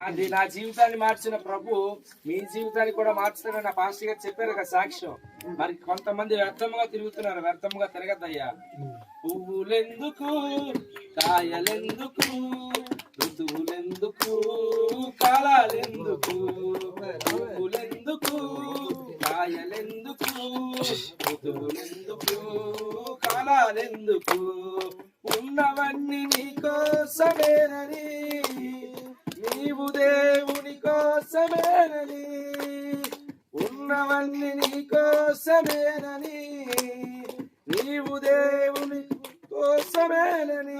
అది నా జీవితాన్ని మార్చిన ప్రభు మీ జీవితాన్ని కూడా మార్చుతారని నా పాస్టర్ గారు చెప్పారు కదా సాక్ష్యం. మరి కొంతమంది వ్యర్థముగా తిరుగుతున్నారు వ్యర్థముగా తిరగద్దయ్యా. పువ్వులెందుకు కాయలెందుకు ఋతువులెందుకు కాలాలెందుకు పువ్వులెందుకు కాయలెందుకు ఋతువులెందుకు కాలాలెందుకు ఉన్నవన్నీ నీకోసమేనని చేసినవన్నీ నీ కోసమేనని నీవు దేవుని కోసమేనని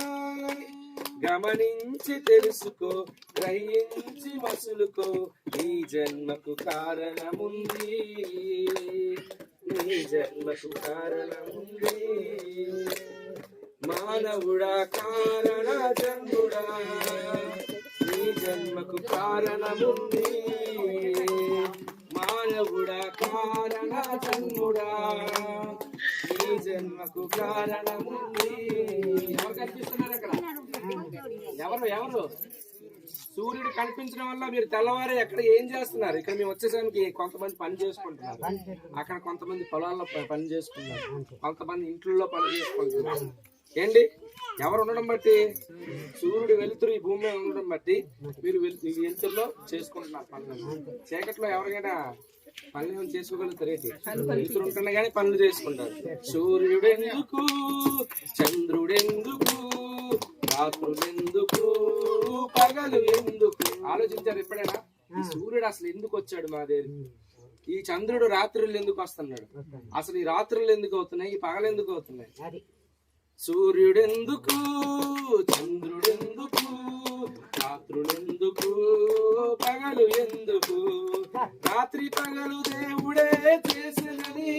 గమనించి తెలుసుకో గ్రహించి మసులుకో నీ జన్మకు కారణముంది. నీ జన్మకు కారణముంది. మానవుడా కారణ జన్ముడా నీ జన్మకు కారణముంది. దేవుడా కారణ జన్ముడా నీ జన్మకు కారణముంది. ఎవరు కనిపిస్తున్నారు అక్కడ? ఎవరు ఎవరు? సూర్యుడు కనిపించడం వల్ల మీరు తెల్లవారే ఎక్కడ ఏం చేస్తున్నారు? ఇక్కడ మేము వచ్చేసరికి కొంతమంది పని చేసుకుంటున్నారు. అక్కడ కొంతమంది పొలాల్లో ప- పని చేసుకుంటున్నారు. కొంతమంది ఇంట్లో పని చేసుకుంటున్నారు. ఏంటి? ఎవరు ఉండడం బట్టి? సూర్యుడు వెలుతురు ఈ భూమి మీద ఉండడం బట్టి మీరు వెలు- వెలుతురులో చేసుకుంటున్నారు పనులు. చీకట్లో ఎవరికైనా పనులు ఏమైనా చేసుకోగలుగుతారు ఉంటున్నా కానీ పనులు చేసుకుంటారు. సూర్యుడు ఎందుకు చంద్రుడు ఎందుకు రాత్రులెందుకు? పగలు ఎందుకు? ఆలోచించారు ఎప్పుడైనా? ఈ సూర్యుడు అసలు ఎందుకు వచ్చాడు మా ఈ చంద్రుడు రాత్రులు ఎందుకు వస్తున్నాడు? అసలు ఈ రాత్రులు ఎందుకు అవుతున్నాయి? ఈ పగలు ఎందుకు అవుతున్నాయి? సూర్యుడెందుకు? రాత్రి పగలు దేవుడే చేసినని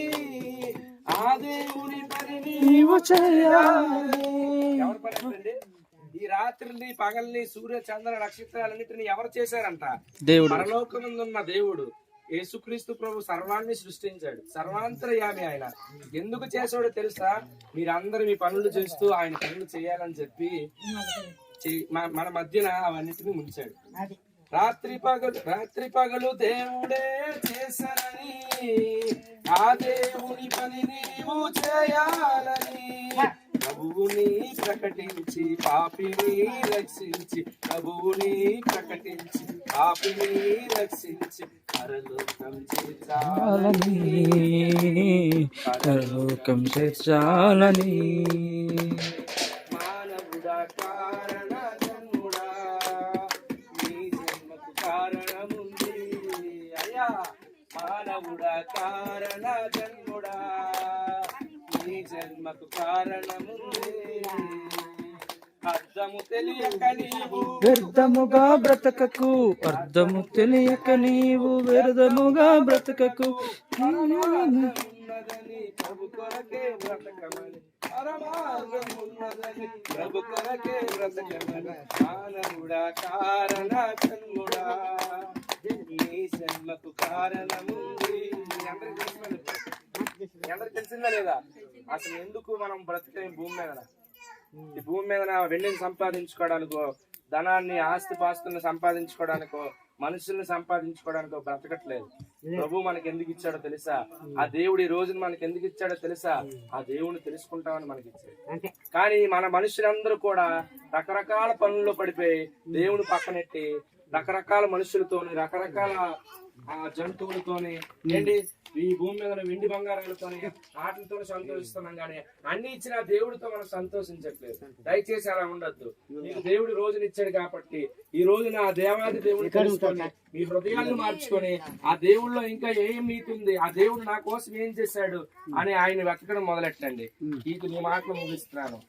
ఆ దేవుని పని నీవు చేయాలి. ఎవరు పని అండి? ఈ రాత్రిని పగల్ని సూర్య చంద్ర నక్షత్రాలన్నిటిని ఎవరు చేశారంట? దేవుడు. పరలోకమందున్న దేవుడు యేసుక్రీస్తు ప్రభు సర్వాన్ని సృష్టించాడు. సర్వాంతర్యామి ఆయన. ఎందుకు చేసాడో తెలుసా? మీరందరూ మీ పనులు చేస్తూ ఆయన పనులు చేయాలని చెప్పి మన మధ్యన అవన్నిటిని ముంచాడు. రాత్రి పగలు రాత్రి పగలు దేవుడే చేశానని ఆ దేవుని పని నీవు చేయాలని. ప్రభువుని ప్రకటించి పాపిని రక్షించి ప్రభువుని ప్రకటించి పాపిని రక్షించి పరలోకం చేర్చాలని. పరలోకం చేర్చాలని. మానవుడా మానవుడా కారణ జన్ముడా. నీ జన్మకు కారణముంది. అర్థము తెలియక నీవు వ్యర్థముగా బ్రతకకు అర్థము తెలియక నీవు వ్యర్థముగా బ్రతకకు. ప్రభు కొరకే బ్రతకమని. ప్రభు కొరకే బ్రతకమని. మానవుడా కారణ జన్మకు తెలిసిందా తెలిసిందా లేదా అసలు ఎందుకు మనం బ్రతికే భూమి మీద ఈ భూమి మీద వెండిని సంపాదించుకోవడానికో ధనాన్ని ఆస్తి పాస్తుల్ని సంపాదించుకోవడానికో మనుషుల్ని సంపాదించుకోవడానికో బ్రతకట్లేదు ప్రభు మనకి ఎందుకు ఇచ్చాడో తెలుసా ఆ దేవుడు ఈ రోజున మనకి ఎందుకు ఇచ్చాడో తెలుసా ఆ దేవుని తెలుసుకుంటామని మనకి ఇచ్చాడు కానీ మన మనుషులందరూ కూడా రకరకాల పనుల్లో పడిపోయి దేవుని పక్కనెట్టి రకరకాల మనుషులతోని రకరకాల జంతువులతోని ఏంటి? ఈ భూమి మీద వెండి బంగారాలతోని వాటితో సంతోషిస్తున్నాం కానీ అన్ని ఇచ్చిన దేవుడితో మనం సంతోషించట్లేదు. దయచేసి అలా ఉండొద్దు. మీకు దేవుడు రోజుని ఇచ్చాడు కాబట్టి ఈ రోజు నా దేవాది దేవుడు తెలుసుకొని మీ హృదయాలను మార్చుకొని ఆ దేవుళ్ళో ఇంకా ఏం నీతి ఉంది? ఆ దేవుడు నా కోసం ఏం చేశాడు? అని ఆయన వెతకడం మొదలెట్టండి. నీకు నీ మాటలు ముగిస్తున్నాను.